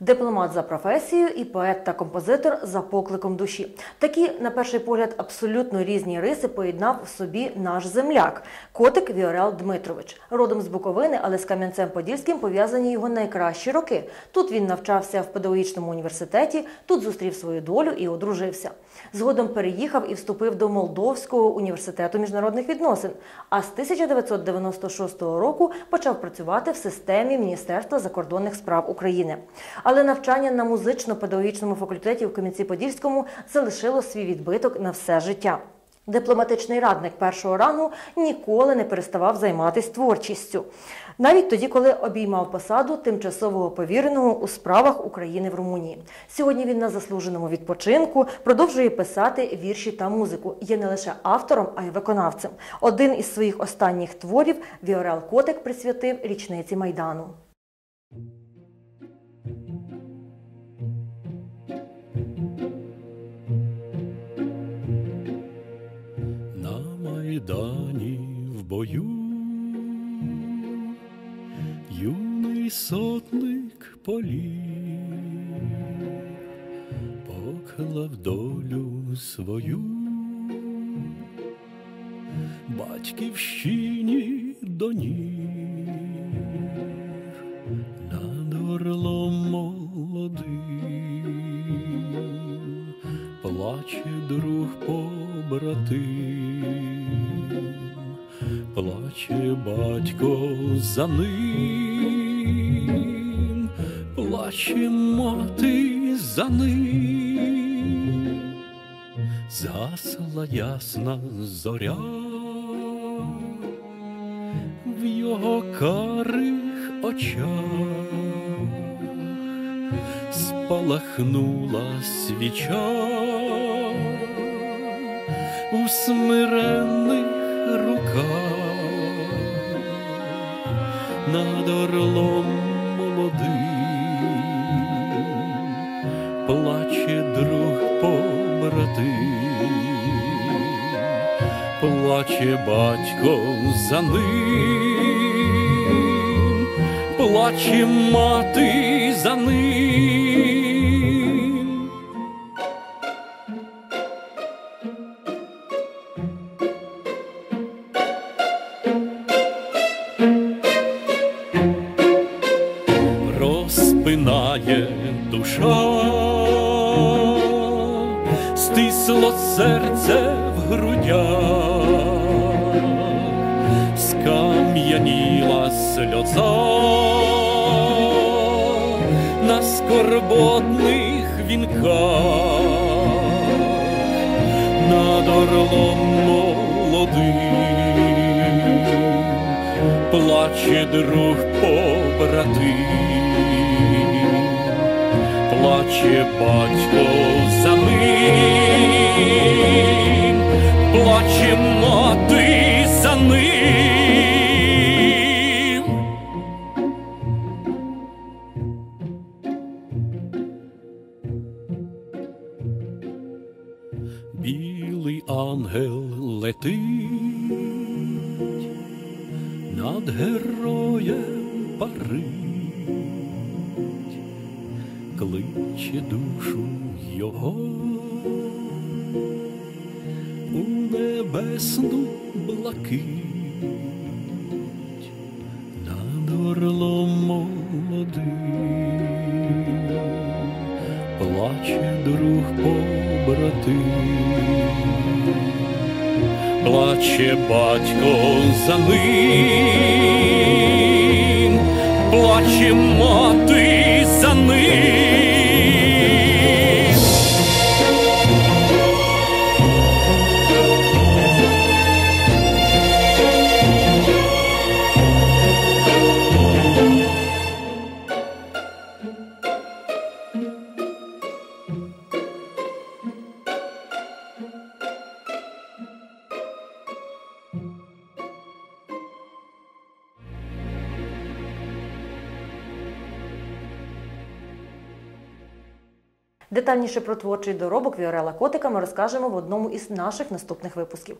Дипломат за професією і поет та композитор за покликом душі. Такі, на перший погляд, абсолютно різні риси поєднав в собі наш земляк, котик Віорел Дмитрович. Родом з Буковини, але з Кам'янцем-Подільським пов'язані його найкращі роки. Тут він навчався в педагогічному університеті, тут зустрів свою долю і одружився. Згодом переїхав і вступив до Молдовського університету міжнародних відносин. А з 1996 року почав працювати в системі Міністерства закордонних справ України. Але навчання на музично-педагогічному факультеті в Кам'янці-Подільському залишило свій відбиток на все життя. Дипломатичний радник першого рангу ніколи не переставав займатися творчістю, навіть тоді, коли обіймав посаду тимчасового повіреного у справах України в Румунії. Сьогодні він на заслуженому відпочинку продовжує писати вірші та музику. Є не лише автором, а й виконавцем. Один із своїх останніх творів Віорел Котик присвятив річниці майдану. Майдані в бою, юний сотник полів поклав долю свою, батьківщині до ніг над орлом молодим плаче друг побратим, плаче батько за ним, плаче мати за ним, засла ясна зоря в його карих очах спалахнула свіча у смиренних руках. Над орлом молодим плаче друг побратим, плаче батько за ним, плаче мати за ним. Розпинає душа, стисло серце в грудях, скам'яніла сльоза. На скорботних вінках, над орлом молодим плаче друг побратим, плаче батько за ним, плаче мати за ним. Білий ангел летить над героєм парить, кличе душу його. У небесну блакить, над орлом молодим, плаче друг побратим. Плаче батько за ним, плаче мати за ним. Детальніше про творчий доробок Віорела Котика ми розкажемо в одному із наших наступних випусків.